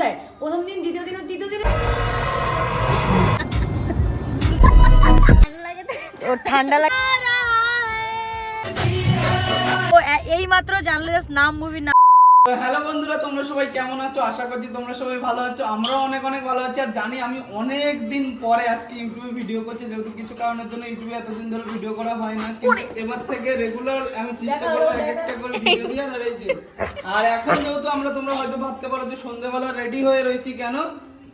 দেয়। প্রথম দিন দ্বিতীয় দিন তৃতীয় দিন ও ঠান্ডা লাগে ও এই মাত্র জানলে জাস্ট নাম মুভির নাম হ্যালো বন্ধুরা তোমরা সবাই কেমন আছো? আশা করছি তোমরা সবাই ভালো আছো। আমরাও অনেক অনেক ভালো আছি আর জানি আমি অনেক দিন পরে আজকে ইউটিউবে ভিডিও করছি যেহেতু কিছু কারণের জন্য ইউটিউবে এতদিন ধরে ভিডিও করা হয় না কিন্তু এবার থেকে রেগুলার আমি চেষ্টা করব এক একটা করে ভিডিও দিয়ে দাঁড়িয়েছি আর এখন যেহেতু আমরা তোমরা হয়তো ভাবতে পারো যে সন্ধ্যেবেলা রেডি হয়ে রয়েছি কেন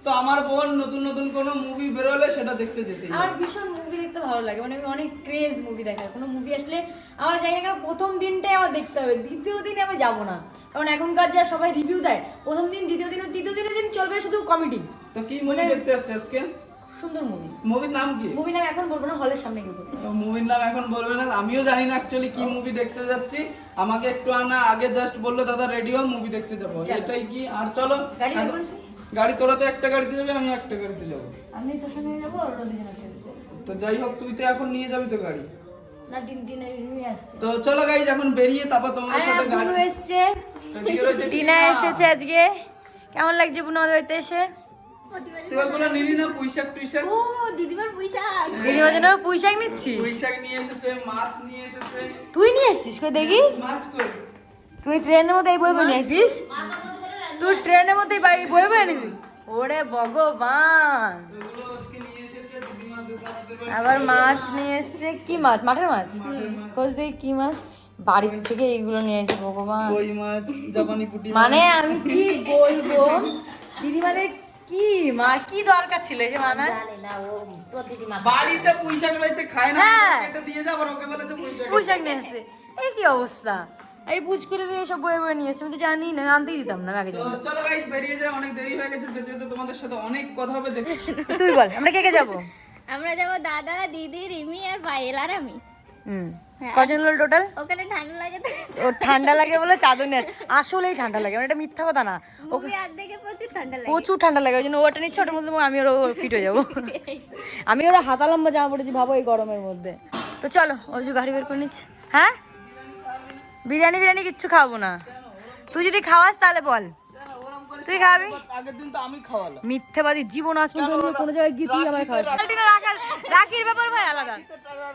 তো আমার বোন নতুন নতুন কোনো মুভি বেরোলে সেটা দেখতে যেতে আমার ভীষণ মুভি দেখতে ভালো লাগে মানে আমি অনেক ক্রেজ মুভি দেখার কোনো মুভি আসলে আমার জানি না কেন প্রথম দিনটাই আমার দেখতে হবে দ্বিতীয় দিনে আমি যাব না। কারণ এখনকার যা সবাই রিভিউ দেয় প্রথম দিন দ্বিতীয় দিন তৃতীয় দিনের দিন চলবে শুধু কমেডি তো কি মুভি দেখতে যাচ্ছে আজকে? সুন্দর মুভি মুভির নাম কি? মুভি নাম এখন বলব না হলের সামনে গিয়ে বলব। মুভির নাম এখন বলবে না আমিও জানি না অ্যাকচুয়ালি কি মুভি দেখতে যাচ্ছি। আমাকে একটু আনা আগে জাস্ট বলল দাদা রেডিও মুভি দেখতে যাব। এটাই কি? আর চলো গাড়ি তোরা তো একটা গাড়িতে যাবে আমি একটা গাড়িতে যাব। আমি তোর সঙ্গে যাব আর ওরা দুজনে তো যাই হোক তুই তো এখন নিয়ে যাবি তো গাড়ি। না নিয়ে আসছে। তো চলো গাইজ এখন বেরিয়ে তারপর তোমাদের সাথে গাড়ি এসছে। টিনা এসেছে আজকে। কেমন লাগছে বুনু আমাদের বাড়িতে এসে? তুই ওগুলো নিলি না পুঁইশাক টুইশাক? ও দিদিমার বৈশাখ দিদিমার জন্য পুঁই নিচ্ছিস? পুঁইশাক নিয়ে এসেছে মাছ নিয়ে এসেছে। তুই নিয়ে এসছিস কই দেখি? মাছ কই? তুই ট্রেনের মধ্যে এই বই বই নিয়ে আসিস? তুই ট্রেনের মধ্যে এই বাই- বই বই এনেছিস? ওরে ভগবান। বাড়ি আবার মাছ নিয়ে এসছে। কি মাছ? মাঠের মাছ? খোঁজ দেখি কি মাছ? বাড়ি থেকে এইগুলো নিয়ে এসে ভগবান। কই মাছ জাপানি পুঁটি মানে আমি কি বলব? দিদিমাদের কি মা কি দরকার ছিল এসে মানা জানে না ও তোর দিদিমা বাড়িতে পুঁইশাক রয়েছে খায় না হ্যাঁ। দিয়ে যাব আর ওকে বলে যে পুঁইশাক। পুঁই নিয়ে আসছে এই কি অবস্থা? এই পুজ করে দিয়ে সব বয়ে বয়ে নিয়ে এসছে। আমি তো জানি না আনতেই দিতাম না আগে তো চলো গাইস বেরিয়ে যায় অনেক দেরি হয়ে গেছে যেতে যেতে তোমাদের সাথে অনেক কথা হবে দেখ। তুই বল আমরা কে কে যাব? আমরা যাব দাদা দিদি রিমি আর পায়েল আর আমি। হুম কজন হলো টোটাল ওখানে ঠান্ডা লাগে তো। ও ঠান্ডা লাগে বলে চাদর আসে। আসলেই ঠান্ডা লাগে মানে এটা মিথ্যা কথা না। ওকে আর দেখে প্রচুর ঠান্ডা লাগে। প্রচুর ঠান্ডা লাগে ওই জন্য ওটা নিচ্ছে ওটার মধ্যে আমি ওর ফিট হয়ে যাব। আমি ওরা হাতা লম্বা জামা পড়েছি ভাবো এই গরমের মধ্যে। তো চলো ওই যে গাড়ি বের করে নিচ্ছে। হ্যাঁ? বিরিয়ানি বিরিয়ানি কিচ্ছু খাব না। তুই যদি খাওয়াস তাহলে বল। তুই খাবি? আগের দিন তো আমি খাওয়ালাম মিথ্যাবাদী জীবন আসবে কোনো? জায়গায় গিয়ে তুই আমার খাওয়াস। রাখার রাখির ব্যাপার ভাই আলাদা।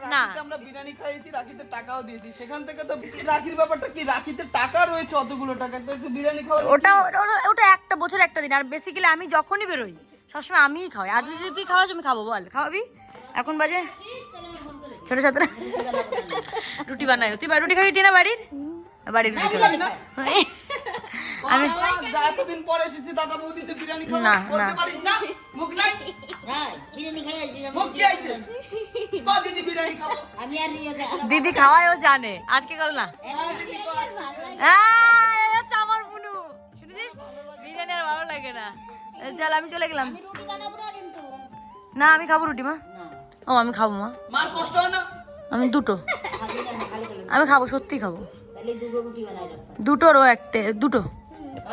না। আমরা বিরিয়ানি খাইয়েছি রাখিতে টাকাও দিয়েছি। সেখান থেকে তো রাখির ব্যাপারটা কি? রাখিতে টাকা রয়েছে অতগুলো টাকা তো একটু বিরিয়ানি খাওয়া ওটা ওটা- ওটা একটা বছর একটা দিন। আর বেসিক্যালি আমি যখনই বেরোই সবসময় আমিই খাওয়াই। আজ যদি তুই খাওয়াস আমি খাব বল। খাওয়াবি? এখন বাজে ছোট সাতটা রুটি বানাই। তুই রুটি খাবি টিনা বাড়ির? বাড়ির রুটি খাবি। আমি এতদিন পরে এসেছি দাদা বৌদি তো বিরিয়ানি খাব না, বলতে পারিস না? মুখ নাই? হ্যাঁ বিরিয়ানি খাই আসি মুখ কি আইছে তো দিদি বিরিয়ানি খাব? আমি আর রিও যাব দিদি খাওয়ায় ও জানে। আজকে করো না। হ্যাঁ, দিদি আমার বুনু শুনেছিস? বিরিয়ানি আর ভালো লাগে না। চল আমি চলে গেলাম। না না আমি খাব রুটি মা। ও আমি খাব মা। মার কষ্ট হয় না আমি দুটো। আমি খাব সত্যি খাব। তাহলে দুটো রুটি বানাই রাখব দুটোর ও একটা দুটো।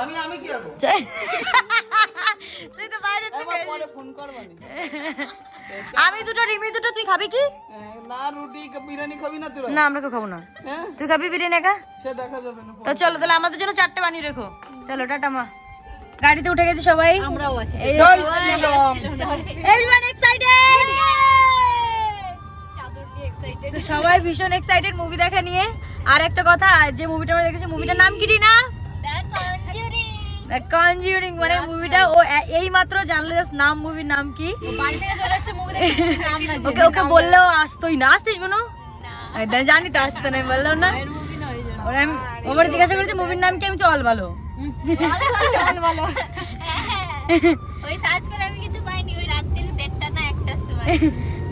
আমি আমি কি করব চাই তুই তো বাইরে থেকে পরে ফোন করবানি আমি দুটো রিমি দুটো তুই খাবি কি? না রুটি বিরিয়ানি খাবি না আমরা কেউ খাব না। তুই খাবি বিরিয়ানি একা? সে দেখা যাবে না তো চলো তাহলে আমাদের জন্য চারটে বানিয়ে রেখো। চলো টাটা মা। গাড়িতে উঠে গেছে সবাই। আমরাও আছি। এভরিওয়ান এক্সাইটেড তো সবাই ভীষণ এক্সাইটেড মুভি দেখা নিয়ে। আর একটা কথা যে মুভিটা আমরা দেখেছি মুভিটার নাম কি না কনজিউরিং মানে মুভিটা ও এই মাত্র জানলে জাস্ট নাম মুভির নাম কি? ওকে ওকে বললেও আসতোই না। আসতিস বোনো জানি তো আসতো না। আমি বললাম না ওরা আমি ও জিজ্ঞাসা করেছে মুভির নাম কি? আমি চল ভালো। চল ওই সার্চ করে আমি কিছু পাইনি ওই রাত্রি দেড়টা না একটার সময়।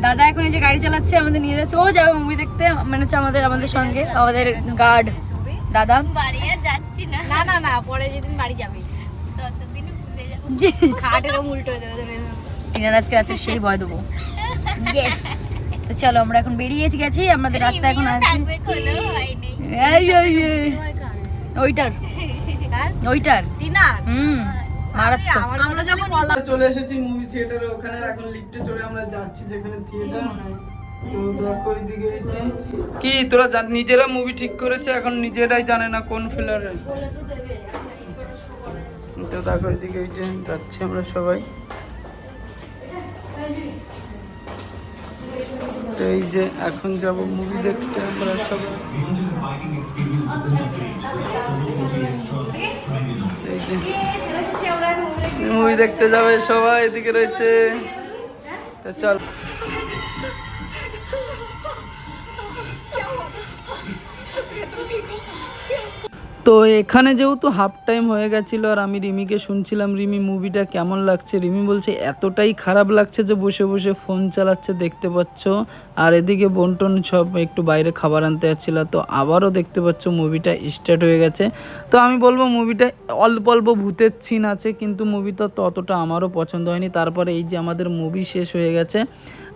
দাদা এখন এই যে গাড়ি চালাচ্ছে আমাদের নিয়ে যাচ্ছে। ও যাবে মুভি দেখতে মানে হচ্ছে আমাদের আমাদের সঙ্গে আমাদের গার্ড দাদা? বাড়ি আর যাচ্ছি না। না না না পরে যেদিন বাড়ি যাবে। ততদিন ভুলে যাব। খাটেরও উল্টো হয়ে যাবে টিনার আজকে রাতে সেই ভয় দেবো। ইয়েস তো চলো আমরা এখন বেরিয়ে গেছি আমাদের রাস্তা এখন আছে। ওইটার। ওইটার। দিনার হুম। মারাত্মক। আমরা যখন চলে এসেছি মুভি থিয়েটারে ওখানে এখন লিফটে চড়ে আমরা যাচ্ছি যেখানে থিয়েটার তো দেখো ওইদিকে এই যে- কি তোরা নিজেরা মুভি ঠিক করেছে? এখন নিজেরাই জানে না কোন ফিলারে তো দেখো এদিকে এই যে যাচ্ছি আমরা সবাই। তো এই যে এখন যাব মুভি দেখতে আমরা সবাই এই যে মুভি দেখতে যাবে সবাই এদিকে রয়েছে। তো চল। তো এখানে যেহেতু হাফ টাইম হয়ে গেছিল আর আমি রিমিকে শুনছিলাম, রিমি মুভিটা কেমন লাগছে? রিমি বলছে, এতটাই খারাপ লাগছে যে বসে বসে ফোন চালাচ্ছে, দেখতে পাচ্ছ। আর এদিকে বন্টন সব একটু বাইরে খাবার আনতে যাচ্ছিল, তো আবারও দেখতে পাচ্ছ মুভিটা স্টার্ট হয়ে গেছে। তো আমি বলব মুভিটা অল্প অল্প ভূতের সিন আছে, কিন্তু মুভিটা ততটা আমারও পছন্দ হয়নি। তারপরে এই যে আমাদের মুভি শেষ হয়ে গেছে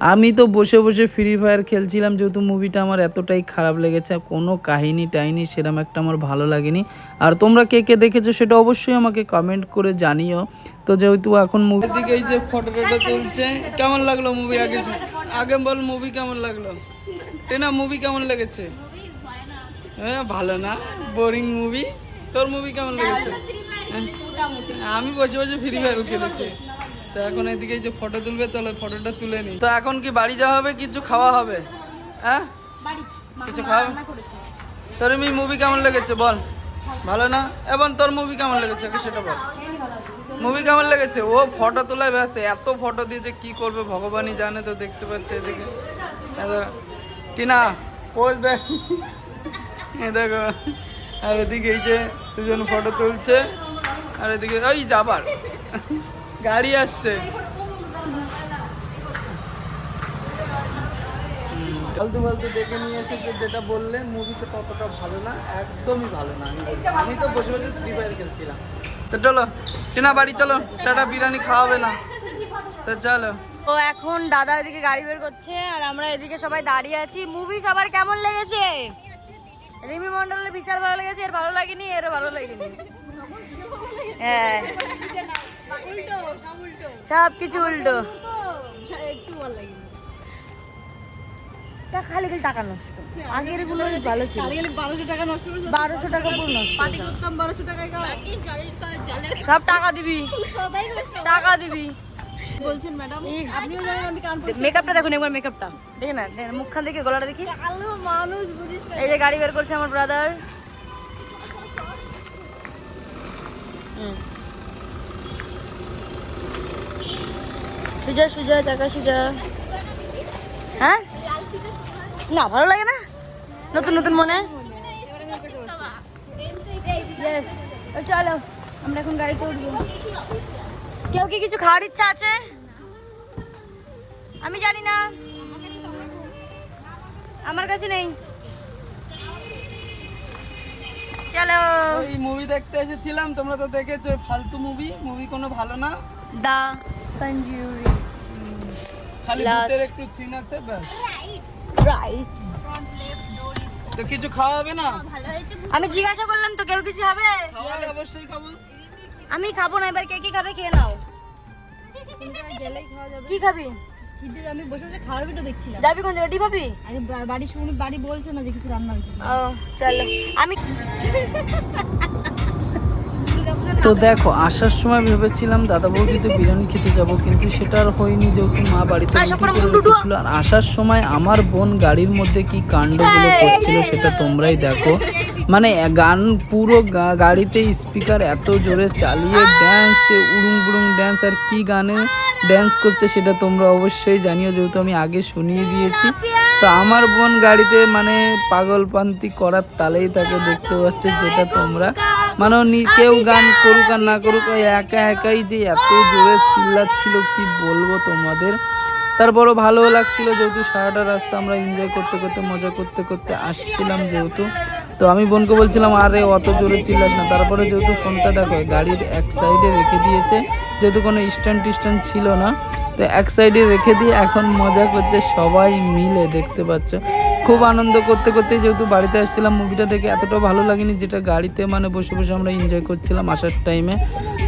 আমি তো বসে বসে ফ্রি ফায়ার খেলছিলাম যেহেতু মুভিটা আমার এতটাই খারাপ লেগেছে কোনো কাহিনী টাহিনি সেরকম একটা আমার ভালো লাগেনি। আর তোমরা কে কে দেখেছ সেটা অবশ্যই আমাকে কমেন্ট করে জানিও। তো যেহেতু এখন মুভির দিকে এই যে ফটো টটো তুলছে কেমন লাগল মুভি আগে আগে বল মুভি কেমন লাগল? টেনা মুভি কেমন লেগেছে? হ্যাঁ ভালো না বোরিং মুভি তোর মুভি কেমন লেগেছে? আমি বসে বসে ফ্রি ফায়ার খেলেছি। তো এখন এদিকে যে ফটো তুলবে তাহলে ফটোটা তুলে নি তো এখন কি বাড়ি যাওয়া হবে কিছু খাওয়া হবে? হ্যাঁ? কিছু খাওয়া? তোর মুভি কেমন লেগেছে বল। ভালো না? এবং তোর মুভি কেমন লেগেছে? সেটা বল। মুভি কেমন লেগেছে? ও ফটো তোলায় ব্যস্ত। এত ফটো দিয়েছে কি করবে ভগবানই জানে তো দেখতে পাচ্ছে এদিকে। টিনা পোজ দেখ দেখো। আর এদিকে এই যে দুজন ফটো তুলছে। আর এদিকে ওই যাবার। গাড়ি আসছে। ফালতু ফালতু দেখে নিয়ে এসেছে যেটা বললে মুভিতে ততটা ভালো না, একদমই ভালো না। আমি তো বসে বসে ফ্রি ফায়ার খেলছিলাম। তো চলো টিনা বাড়ি চলো, টাটা, বিরিয়ানি খাওয়াবে না। তো চলো। তো এখন দাদা এদিকে গাড়ি বের করছে, আর আমরা এদিকে সবাই দাঁড়িয়ে আছি। মুভি সবার কেমন লেগেছে? রিমি মন্ডলের বিশাল ভালো লেগেছে, এর ভালো লাগেনি, এরও ভালো লাগেনি। হ্যাঁ। সব কিছু উল্টো। তা খালি খালি টাকা নষ্ট। আগেরগুলো ভালো ছিল। বারোশো টাকা নষ্ট টাকা পুরো নষ্ট পার্টি করতাম বারোশো টাকায় সব টাকা দিবি। টাকা দিবি। বলছেন ম্যাডাম আপনিও জানেন আমি কান মেকআপটা দেখুন একবার মেকআপটা না মুখখান দেখে গলাটা দেখি। আলো মানুষ বুঝিস এই যে গাড়ি বের করছে আমার ব্রাদার সুজা সুজা চাকা সুজা। হ্যাঁ? না ভালো লাগে না? নতুন নতুন মনে? চলো আমরা এখন গাড়িতে উঠবো। কেউ কি কিছু খাওয়ার ইচ্ছা আছে? আমি জানি না। আমার কাছে নেই। চলো। এই মুভি দেখতে এসেছিলাম তোমরা তো দেখেছ ফালতু মুভি মুভি কোনো ভালো না। দা। কনজিউরি খালি ভূতের একটু সিন আছে ব্যাস। রাইট তো কিছু খাওয়া হবে না? আমি জিজ্ঞাসা করলাম তো কেউ কিছু হবে? খাওয়ালে অবশ্যই খাব। আমি খাব না এবার কে কি খাবে খেয়ে নাও। গেলেই খাওয়া যাবে কি খাবি? আমি বসে বসে খাওয়ার ভিডিও দেখছিলাম। যাবি কোন জায়গায়? পাবি? আগে বাড়ি শুনে বাড়ি বলছে না যে কিছু রান্না হয়েছে। ও চলো। আমি তো দেখো আসার সময় ভেবেছিলাম দাদা বৌদিতে বিরিয়ানি খেতে যাব কিন্তু সেটা আর হয়নি যেহেতু মা বাড়িতে রেখেছিল আর আসার সময় আমার বোন গাড়ির মধ্যে কি কাণ্ডগুলো করছিল সেটা তোমরাই দেখো। মানে গান পুরো গাড়িতে স্পিকার এত জোরে চালিয়ে ড্যান্স সে উড়ুং বুড়ুং ড্যান্স আর কি গানে ড্যান্স করছে সেটা তোমরা অবশ্যই জানিও যেহেতু আমি আগে শুনিয়ে দিয়েছি। তো আমার বোন গাড়িতে মানে পাগলপান্তি করার তালেই তাকে দেখতে পাচ্ছে যেটা তোমরা মানে কেউ গান করুক আর না করুক একা একাই যে এত জোরে চিল্লাচ্ছিল, কি বলব তোমাদের? তারপরও ভালো লাগছিল যেহেতু সারাটা রাস্তা আমরা এনজয় করতে করতে, মজা করতে করতে আসছিলাম যেহেতু। তো আমি বোনকে বলছিলাম, আরে, অত জোরে চিল্লাস না। তারপরে যেহেতু ফোনটা দেখো, গাড়ির এক সাইডে রেখে দিয়েছে, যেহেতু কোনো স্ট্যান্ড টিস্ট্যান্ড ছিল না, তো এক সাইডে রেখে দিয়ে এখন মজা করছে সবাই মিলে, দেখতে পাচ্ছ। খুব আনন্দ করতে করতে যেহেতু বাড়িতে আসছিলাম মুভিটা দেখে এতটা ভালো লাগেনি যেটা গাড়িতে মানে বসে বসে আমরা এনজয় করছিলাম আসার টাইমে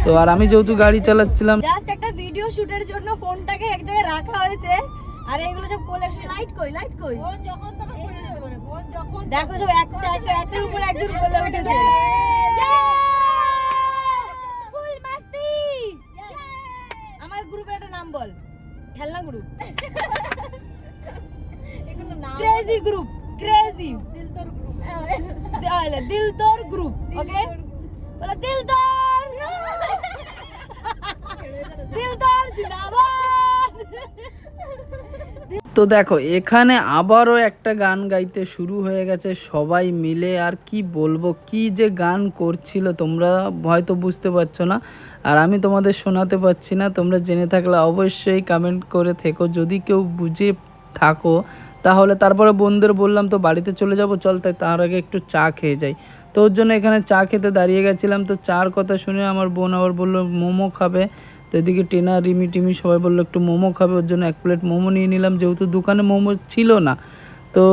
তো আর আমি যেহেতু গাড়ি চালাচ্ছিলাম জাস্ট একটা ভিডিও শুটের জন্য ফোনটাকে এক জায়গায় রাখা হয়েছে। আর এগুলো সব কোলে লাইট কই লাইট কই? ফোন যখন তখন করে ফোন যখন দেখো সব একটা একটা একটার উপর একজন বলে উঠেছে। ওকে বলে দিল তোর দিল তোর জিন্দাবাদ! তো দেখো এখানে আবারও একটা গান গাইতে শুরু হয়ে গেছে সবাই মিলে। আর কি বলব কি যে গান করছিল তোমরা হয়তো বুঝতে পারছ না আর আমি তোমাদের শোনাতে পারছি না। তোমরা জেনে থাকলে অবশ্যই কমেন্ট করে থেকো। যদি কেউ বুঝে থাকো তাহলে তারপরে বোনদের বললাম, তো বাড়িতে চলে যাব, চল তাই তার আগে একটু চা খেয়ে যাই। তো ওর জন্য এখানে চা খেতে দাঁড়িয়ে গেছিলাম। তো চার কথা শুনে আমার বোন আবার বলল, মোমো খাবে। তো এদিকে টেনা, রিমি, টিমি সবাই বলল, একটু মোমো খাবে। ওর জন্য এক প্লেট মোমো নিয়ে নিলাম। যেহেতু দোকানে মোমো ছিল না তো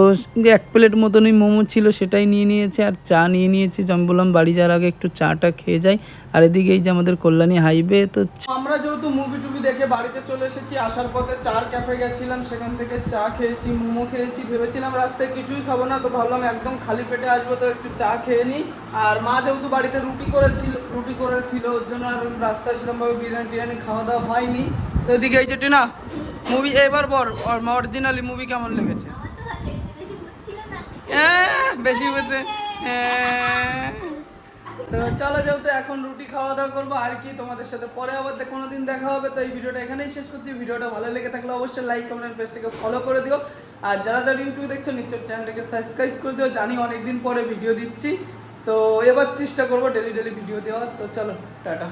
এক প্লেট মতনই মোমো ছিল সেটাই নিয়ে নিয়েছে, আর চা নিয়ে নিয়েছি। আমি বললাম বাড়ি যাওয়ার আগে একটু চাটা খেয়ে যাই। আর এদিকে এই যে আমাদের কল্যাণী হাইওয়ে, তো আমরা যেহেতু মুভি টুভি দেখে বাড়িতে চলে এসেছি, আসার পথে চার ক্যাফে গেছিলাম, সেখান থেকে চা খেয়েছি, মোমো খেয়েছি। ভেবেছিলাম রাস্তায় কিছুই খাব না, তো ভাবলাম একদম খালি পেটে আসব, তো একটু চা খেয়ে নিই। আর মা যেহেতু বাড়িতে রুটি করেছিল রুটি করেছিল, ওর জন্য আর রাস্তায় সেরকমভাবে বিরিয়ানি টিরিয়ানি খাওয়া দাওয়া হয়নি। তো এদিকে এই যে টিনা মুভি এবার বর অরিজিনালি মুভি কেমন লেগেছে? বেশি বুঝে তো চলো যেহেতু এখন রুটি খাওয়া দাওয়া করব, আর কি তোমাদের সাথে পরে আবার দে- কোনোদিন দেখা হবে, তো এই ভিডিওটা এখানেই শেষ করছি। ভিডিওটা ভালো লেগে থাকলে অবশ্যই লাইক কমেন্ট পেজটাকে ফলো করে দিও। আর যারা যারা ইউটিউবে দেখছ নিশ্চয় চ্যানেলটাকে সাবস্ক্রাইব করে দিও। জানি অনেকদিন পরে ভিডিও দিচ্ছি। তো এবার চেষ্টা করব ডেলি ডেলি ভিডিও দেওয়ার। তো চলো, টাটা।